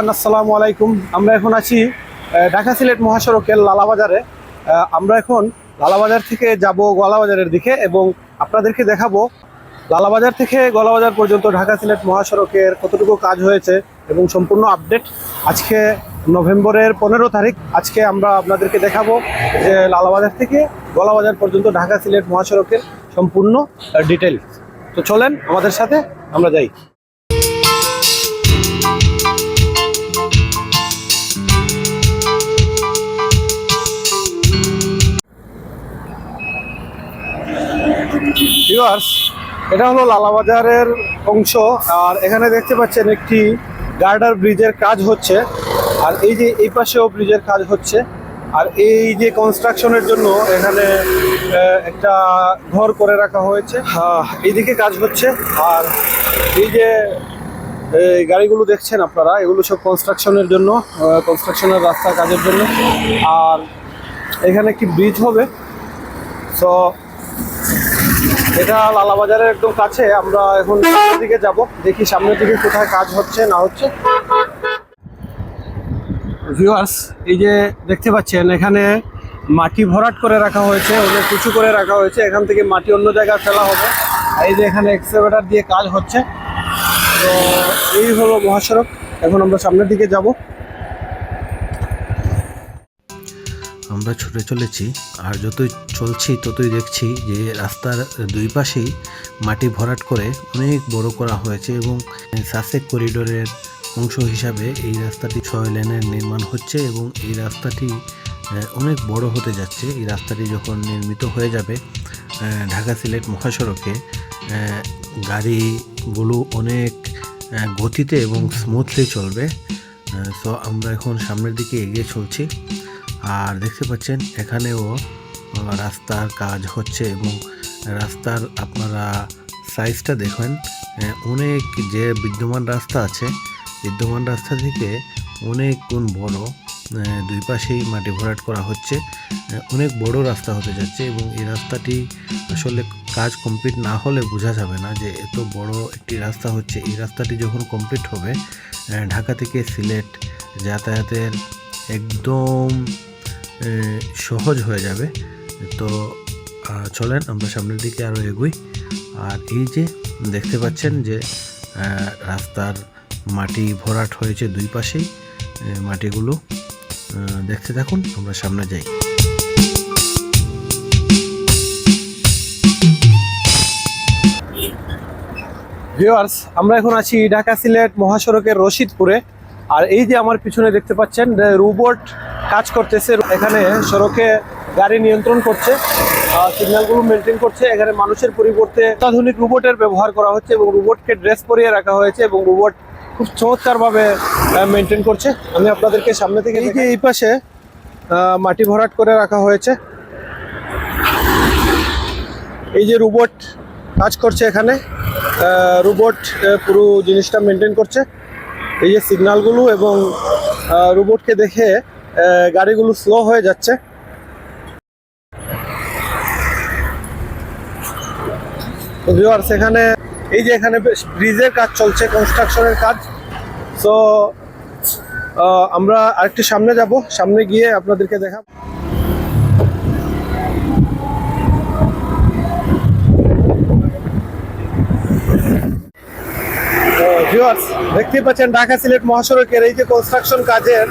আসসালামু আলাইকুম। আমরা এখন আছি ঢাকা সিলেট মহাসড়কের লালাবাজারে। আমরা এখন লালাবাজার থেকে যাব গলাবাজারের দিকে এবং আপনাদেরকে দেখাবো লালাবাজার থেকে গলাবাজার পর্যন্ত ঢাকা সিলেট মহাসড়কের কতটুকু কাজ হয়েছে এবং সম্পূর্ণ আপডেট আজকে নভেম্বরের পনেরো তারিখ। আজকে আমরা আপনাদেরকে দেখাবো যে লালাবাজার থেকে গলাবাজার পর্যন্ত ঢাকা সিলেট মহাসড়কের সম্পূর্ণ ডিটেলস তো চলেন, আমাদের সাথে আমরা যাই। ভিউয়ার্স এটা হলো লালাবাজারের অংশ। আর এখানে দেখতে পাচ্ছেন একটি গার্ডার ব্রিজের কাজ হচ্ছে। আর এই যে এই পাশেও ব্রিজের কাজ হচ্ছে। আর এই যে কনস্ট্রাকশনের জন্য এখানে একটা ঘর করে রাখা হয়েছে। আহ, এইদিকে কাজ হচ্ছে। আর এই যে এই গাড়িগুলো দেখছেন আপনারা এগুলো সব কনস্ট্রাকশনের জন্য কনস্ট্রাকশনের রাস্তার কাজের জন্য। আর এখানে একটি ব্রিজ হবে। সো এটা লালাবাজারের একদম কাছে। আমরা এখন দিকে যাব। দেখি সামনের দিকে কোথায় কাজ হচ্ছে, না হচ্ছে। ভিউয়ার্স এই যে দেখতে পাচ্ছেন, এখানে মাটি ভরাট করে রাখা হয়েছে, ওদের কুচু করে রাখা হয়েছে। এখান থেকে মাটি অন্য জায়গায় ফেলা হবে। এই যে এখানে এক্সকাভেটার দিয়ে কাজ হচ্ছে। তো এই হলো মহাসড়ক। এখন আমরা সামনের দিকে যাব। আমরা ছুটে চলেছি আর যতই চলছি, ততই দেখছি যে রাস্তার দুই পাশেই মাটি ভরাট করে অনেক বড় করা হয়েছে এবং সাসেক করিডোরের অংশ হিসাবে এই রাস্তাটি ছয় লেনের নির্মাণ হচ্ছে এবং এই রাস্তাটি অনেক বড় হতে যাচ্ছে। এই রাস্তাটি যখন নির্মিত হয়ে যাবে ঢাকা সিলেট মহাসড়কে গাড়িগুলো অনেক গতিতে এবং স্মুথলি চলবে। সো আমরা এখন সামনের দিকে এগিয়ে চলছি। আর দেখতে পাচ্ছেন, এখানেও রাস্তার কাজ হচ্ছে এবং রাস্তার আপনারা সাইজটা দেখেন অনেক যে বিদ্যমান রাস্তা আছে, বিদ্যমান রাস্তা থেকে অনেক গুণ বড় দুই পাশেই মাটি ভরাট করা হচ্ছে অনেক বড় রাস্তা হতে যাচ্ছে এবং এই রাস্তাটি আসলে কাজ কমপ্লিট না হলে বোঝা যাবে না যে এত বড় একটি রাস্তা হচ্ছে। এই রাস্তাটি যখন কমপ্লিট হবে ঢাকা থেকে সিলেট যাতায়াতের একদম সহজ হয়ে যাবে। তো চলেন আমরা সামনের দিকে আরও এগোই। আর এই যে দেখতে পাচ্ছেন যে রাস্তার মাটি ভরাট হয়েছে দুই পাশেই। মাটিগুলো দেখতে থাকুন, আমরা সামনে যাই। ভিউয়ার্স, আমরা এখন আছি ঢাকা সিলেট মহাসড়কের রশিদপুরে। আর এই যে আমার পিছনে দেখতে পাচ্ছেন রোবট কাজ করতেছে। এখানে সড়কে গাড়ি নিয়ন্ত্রণ করছে সিগন্যালগুলো মেনটেন করছে। এখানে মানুষের পরিবর্তে অত্যাধুনিক রোবটের ব্যবহার করা হচ্ছে এবং রোবটকে ড্রেস পরিয়ে রাখা হয়েছে এবং রোবট খুব চমৎকারভাবে মেনটেন করছে। আমি আপনাদেরকে সামনে থেকে এই যে এই পাশে মাটি ভরাট করে রাখা হয়েছে। এই যে রোবট কাজ করছে এখানে রোবট পুরো জিনিসটা মেনটেন করছে। এই যে সিগন্যালগুলো এবং রোবটকে দেখে গাড়িগুলো স্লো হয়ে যাচ্ছে। তো ভিউয়ার্স এখানে এই যে এখানে ব্রিজের কাজ চলছে কনস্ট্রাকশনের কাজ। সো আমরা আরেকটু সামনে যাব। সামনে গিয়ে আপনাদেরকে দেখাবো ভিউয়ার্স দেখতেই পাচ্ছেন ঢাকা সিলেট মহাসড়কের এই যে কনস্ট্রাকশন কাজের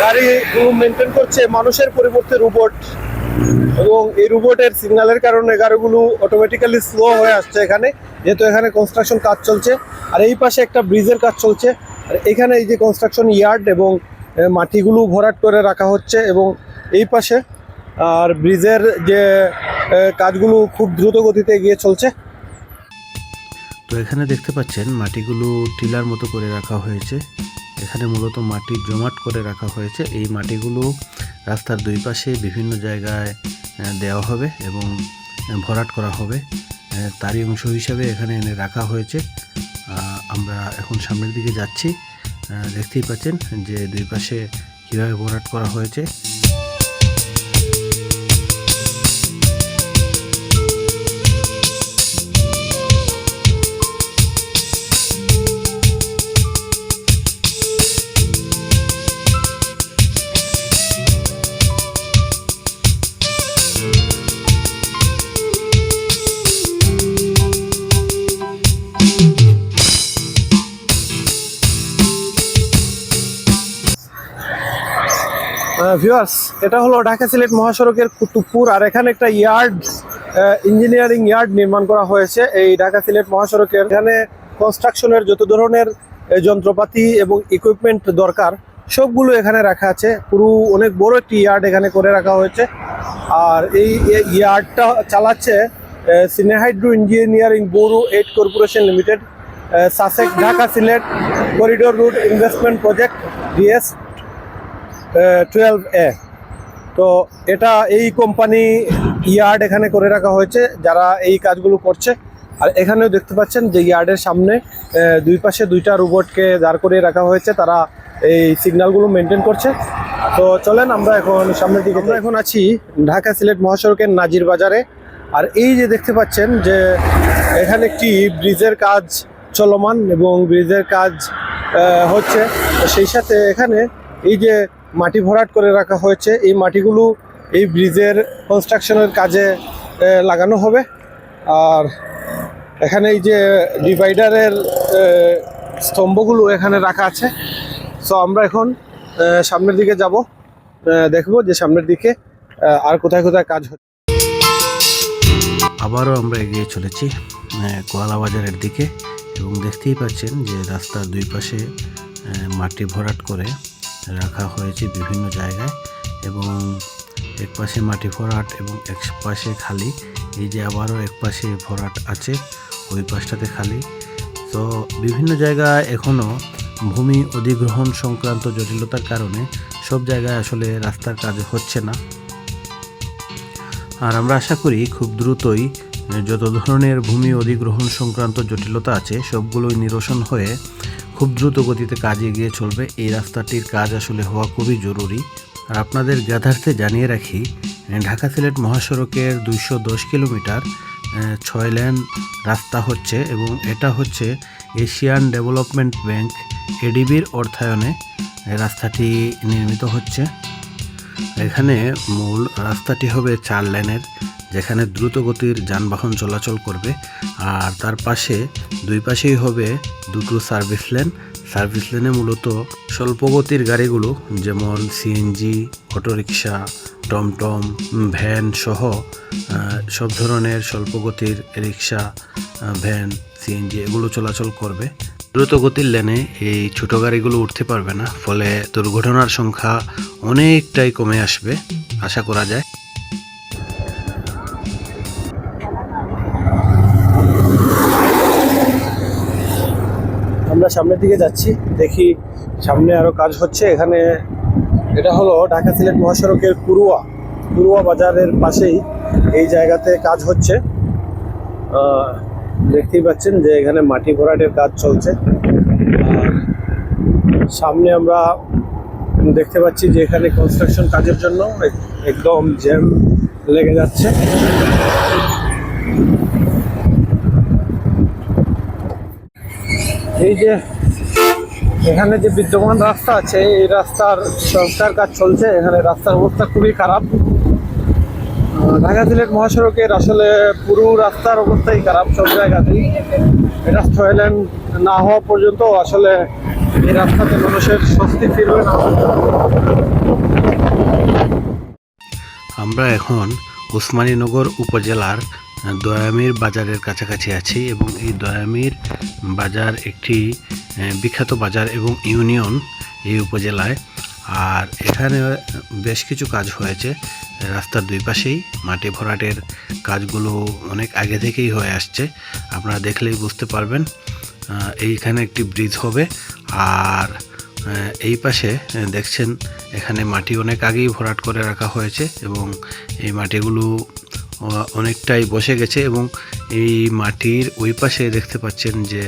গাড়িগুলো মেনটেন করছে, মানুষের পরিবর্তে রোবট এবং এই রোবটের সিগন্যালের কারণে গাড়িগুলো অটোমেটিক্যালি স্লো হয়ে আসছে এখানে। যেহেতু এখানে কনস্ট্রাকশন কাজ চলছে, আর এই পাশে একটা ব্রিজের কাজ চলছে। আর এখানে এই যে কনস্ট্রাকশন ইয়ার্ড এবং মাটিগুলো ভরাট করে রাখা হচ্ছে এবং এই পাশে, আর ব্রিজের যে কাজগুলো খুব দ্রুত গতিতে এগিয়ে চলছে। তো এখানে দেখতে পাচ্ছেন, মাটিগুলো টিলার মতো করে রাখা হয়েছে। এখানে মূলত মাটি জমাট করে রাখা হয়েছে। এই মাটিগুলো রাস্তার দুই পাশে বিভিন্ন জায়গায় দেওয়া হবে এবং ভরাট করা হবে। তারই অংশ হিসাবে এখানে এনে রাখা হয়েছে। আমরা এখন সামনের দিকে যাচ্ছি। দেখতেই পাচ্ছেন যে দুই পাশে কীভাবে ভরাট করা হয়েছে। ভিউয়ার্স এটা হলো ঢাকা সিলেট মহাসড়কের কুতুবপুর, আর এখানে একটা ইয়ার্ড ইঞ্জিনিয়ারিং ইয়ার্ড নির্মাণ করা হয়েছে এই ঢাকা সিলেট মহাসড়কের। এখানে কনস্ট্রাকশনের যত ধরনের যন্ত্রপাতি এবং ইকুইপমেন্ট দরকার, সবগুলো এখানে রাখা আছে। পুরো অনেক বড় একটি ইয়ার্ড এখানে করে রাখা হয়েছে। আর এই ইয়ার্ডটা চালাচ্ছে Sinohydro engineering bureau eight corporation limited SASEC Dhaka Sylhet corridor route investment project DS twelve A তো এটা এই কোম্পানি ইয়ার্ড এখানে করে রাখা হয়েছে যারা এই কাজগুলো করছে। আর এখানেও দেখতে পাচ্ছেন যে ইয়ার্ডের সামনে দুই পাশে দুইটা রোবটকে দাঁড় করিয়ে রাখা হয়েছে তারা এই সিগন্যালগুলো মেনটেন করছে। তো চলেন আমরা এখন সামনের দিকে আমরা এখন আছি ঢাকা সিলেট মহাসড়কের নাজির বাজারে। আর এই যে দেখতে পাচ্ছেন যে এখানে একটি ব্রিজের কাজ চলমান এবং ব্রিজের কাজ হচ্ছে। সেই সাথে এখানে এই যে মাটি ভরাট করে রাখা হয়েছে। এই মাটিগুলো এই ব্রিজের কনস্ট্রাকশনের কাজে লাগানো হবে। আর এখানে এই যে ডিভাইডারের স্তম্ভগুলো এখানে রাখা আছে। সো আমরা এখন সামনের দিকে যাব। দেখব যে সামনের দিকে আর কোথায় কোথায় কাজ হচ্ছে। আবারও আমরা এগিয়ে চলেছি আহ, কোয়ালা বাজারের দিকে। এবং দেখতেই পাচ্ছেন যে রাস্তার দুই পাশে মাটি ভরাট করে রাখা হয়েছে বিভিন্ন জায়গায় এবং এক পাশে মাটি ভরাট এবং এক পাশে খালি। এই যে আবারও এক পাশে ভরাট আছে, ওই পাশটাতে খালি। তো বিভিন্ন জায়গায় এখনও ভূমি অধিগ্রহণ সংক্রান্ত জটিলতার কারণে সব জায়গায় আসলে রাস্তার কাজ হচ্ছে না। আর আমরা আশা করি খুব দ্রুতই যত ধরনের ভূমি অধিগ্রহণ সংক্রান্ত জটিলতা আছে, সবগুলোই নিরসন হয়ে খুব দ্রুত গতিতে কাজ এগিয়ে চলবে। এই রাস্তাটির কাজ আসলে হওয়া খুবই জরুরি। আর আপনাদের জ্ঞাতার্থে জানিয়ে রাখি ঢাকা সিলেট মহাসড়কের দুইশো দশ কিলোমিটার ছয় লেন রাস্তা হচ্ছে এবং এটা হচ্ছে এশিয়ান ডেভেলপমেন্ট ব্যাংক এডিবির অর্থায়নে রাস্তাটি নির্মিত হচ্ছে। এখানে মূল রাস্তাটি হবে চার লেনের। যেখানে দ্রুত গতির যানবাহন চলাচল করবে, আর তার পাশে দুই পাশেই হবে দুটো সার্ভিস লেন সার্ভিস লেনে মূলত স্বল্প গতির গাড়িগুলো, যেমন সিএনজি অটোরিকশা, টমটম, ভ্যান সহ সব ধরনের স্বল্প গতির রিক্সা ভ্যান সিএনজি এগুলো চলাচল করবে। দ্রুত গতির লেনে এই ছোট গাড়িগুলো উঠতে পারবে না, ফলে দুর্ঘটনার সংখ্যা অনেকটাই কমে আসবে, আশা করা যায়। আমরা সামনের দিকে যাচ্ছি, দেখি সামনে আরও কাজ হচ্ছে। এখানে এটা হলো ঢাকা সিলেট মহাসড়কের পুরুয়া পুরুয়া বাজারের পাশেই এই জায়গাতে কাজ হচ্ছে। দেখতেই পাচ্ছেন যে এখানে মাটি ভরাটের কাজ চলছে। সামনে আমরা দেখতে পাচ্ছি যে এখানে কনস্ট্রাকশন কাজের জন্য এক- একদম জ্যাম লেগে যাচ্ছে। এই যে এখানে যে বিদ্যমান রাস্তা আছে, এই রাস্তার সংস্কার কাজ চলছে। এখানে রাস্তার অবস্থা খুবই খারাপ। ঢাকা সিলেট মহাসড়কের আসলে পুরো রাস্তার অবস্থাই খারাপ সব জায়গাতেই। এটা লেন না হওয়া পর্যন্ত আসলে এই রাস্তাতে মানুষের স্বস্তি ফিরবে না। আমরা এখন উসমানীনগর উপজেলার দয়ামির বাজারের কাছাকাছি আছি এবং এই দয়ামির বাজার একটি বিখ্যাত বাজার এবং ইউনিয়ন এই উপজেলায়। আর এখানে বেশ কিছু কাজ হয়েছে। রাস্তার দুই পাশেই মাটি ভরাটের কাজগুলো অনেক আগে থেকেই হয়ে আসছে। আপনারা দেখলেই বুঝতে পারবেন এইখানে একটি ব্রিজ হবে। আর এই পাশে দেখছেন, এখানে মাটি অনেক আগেই ভরাট করে রাখা হয়েছে এবং এই মাটিগুলো অনেকটাই বসে গেছে এবং এই মাটির ওই পাশে দেখতে পাচ্ছেন যে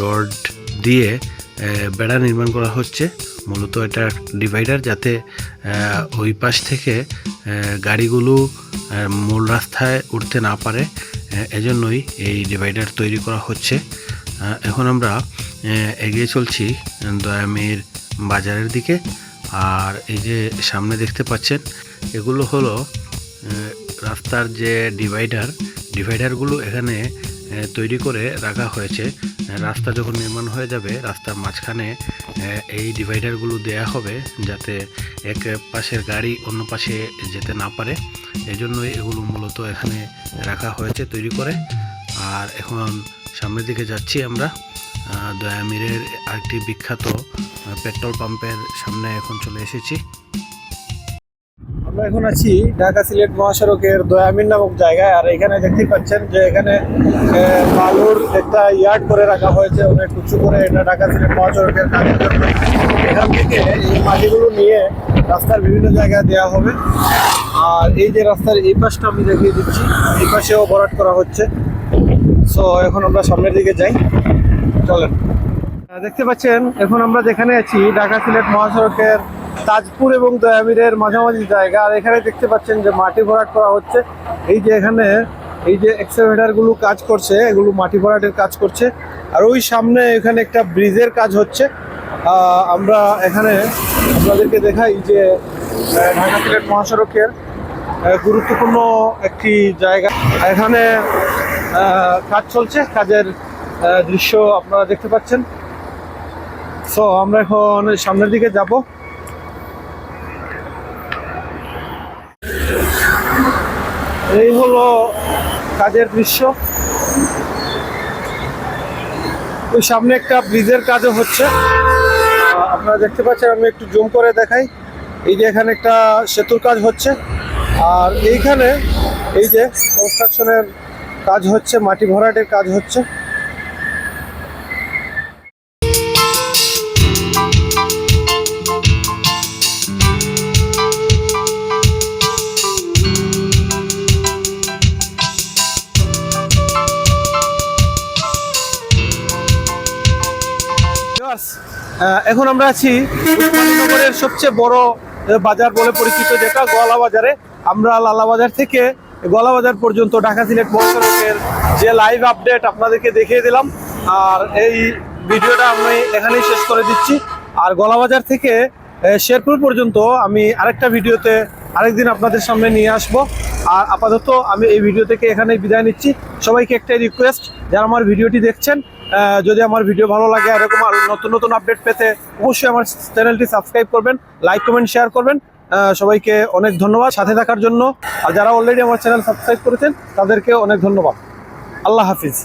রড দিয়ে বেড়া নির্মাণ করা হচ্ছে। মূলত এটা ডিভাইডার যাতে ওই পাশ থেকে গাড়িগুলো মূল রাস্তায় উঠতে না পারে। এজন্যই এই ডিভাইডার তৈরি করা হচ্ছে। এখন আমরা এগিয়ে চলছি, দয়ামির বাজারের দিকে। আর এই যে সামনে দেখতে পাচ্ছেন, এগুলো হলো রাস্তার যে ডিভাইডার ডিভাইডারগুলো এখানে তৈরি করে রাখা হয়েছে। রাস্তা যখন নির্মাণ হয়ে যাবে, রাস্তার মাঝখানে এই ডিভাইডারগুলো দেয়া হবে যাতে এক পাশের গাড়ি অন্য পাশে যেতে না পারে। এই জন্যই এগুলো মূলত এখানে রাখা হয়েছে তৈরি করে। আর এখন সামনের দিকে যাচ্ছি আমরা। দয়ামিরের আরেকটি বিখ্যাত পেট্রোল পাম্পের সামনে এখন চলে এসেছি। আমরা এখন আছি ঢাকা সিলেট মহাসড়কের দয়ামিন নামক জায়গায়, আর এখানে দেখতে পাচ্ছেন যে এখানে বালুর একটা ইয়ার্ড করে রাখা হয়েছে, অনেক উঁচু করে। এটা ঢাকা সিলেট মহাসড়কের এখান থেকে এই মাটিগুলো নিয়ে রাস্তার বিভিন্ন জায়গায় দেওয়া হবে। আর এই যে রাস্তার এই পাশটা আমি দেখিয়ে দিচ্ছি। এই পাশেও ভরাট করা হচ্ছে। সো এখন আমরা সামনের দিকে যাই। চলেন। দেখতে পাচ্ছেন, এখন আমরা যেখানে আছি, ঢাকা সিলেট মহাসড়কের তাজপুর এবং দয়ামিরের মাঝামাঝি জায়গা। আর এখানে দেখতে পাচ্ছেন যে মাটি ভরাট করা হচ্ছে। এই যে এখানে, এই যে এক্সকাভেটারগুলো কাজ করছে, এগুলো মাটি ভরাটের কাজ করছে। আর ওই সামনে এখানে একটা ব্রিজের কাজ হচ্ছে। আমরা এখানে আপনাদেরকে দেখাই যে ঢাকা সিলেট মহাসড়কের গুরুত্বপূর্ণ একটি জায়গা। এখানে কাজ চলছে। কাজের দৃশ্য আপনারা দেখতে পাচ্ছেন। সো আমরা এখন সামনের দিকে যাব। এই হলো কাজের দৃশ্য। ওই সামনে একটা ব্রিজের কাজও হচ্ছে। আপনারা দেখতে পাচ্ছেন, আমি একটু জুম করে দেখাই। এই যে এখানে একটা সেতুর কাজ হচ্ছে। আর এইখানে এই যে কনস্ট্রাকশনের কাজ হচ্ছে, মাটি ভরাটের কাজ হচ্ছে। এখন আমরা আছি উসমানীনগরের সবচেয়ে বড় বাজার বলে পরিচিত যেটা গোয়ালা বাজারে আমরা লালা বাজার থেকে গোয়ালা বাজার পর্যন্ত, ঢাকা সিলেট মহাসড়কের যে লাইভ আপডেট আপনাদেরকে দেখিয়ে দিলাম। আর এই ভিডিওটা আমি এখানেই শেষ করে দিচ্ছি। আর গলা বাজার থেকে শেরপুর পর্যন্ত আমি আরেকটা ভিডিওতে আরেকদিন আপনাদের সামনে নিয়ে আসব। আর আপাতত আমি এই ভিডিও থেকে এখানেই বিদায় নিচ্ছি। সবাইকে একটাই রিকোয়েস্ট যারা আমার ভিডিওটি দেখছেন যদি আমার ভিডিও ভালো লাগে, এরকম আর নতুন নতুন আপডেট পেতে অবশ্যই আমার চ্যানেলটি সাবস্ক্রাইব করবেন লাইক কমেন্ট শেয়ার করবেন। সবাইকে অনেক ধন্যবাদ সাথে থাকার জন্য। আর যারা অলরেডি আমার চ্যানেল সাবস্ক্রাইব করেছেন, তাদেরকে অনেক ধন্যবাদ। আল্লাহ হাফিজ।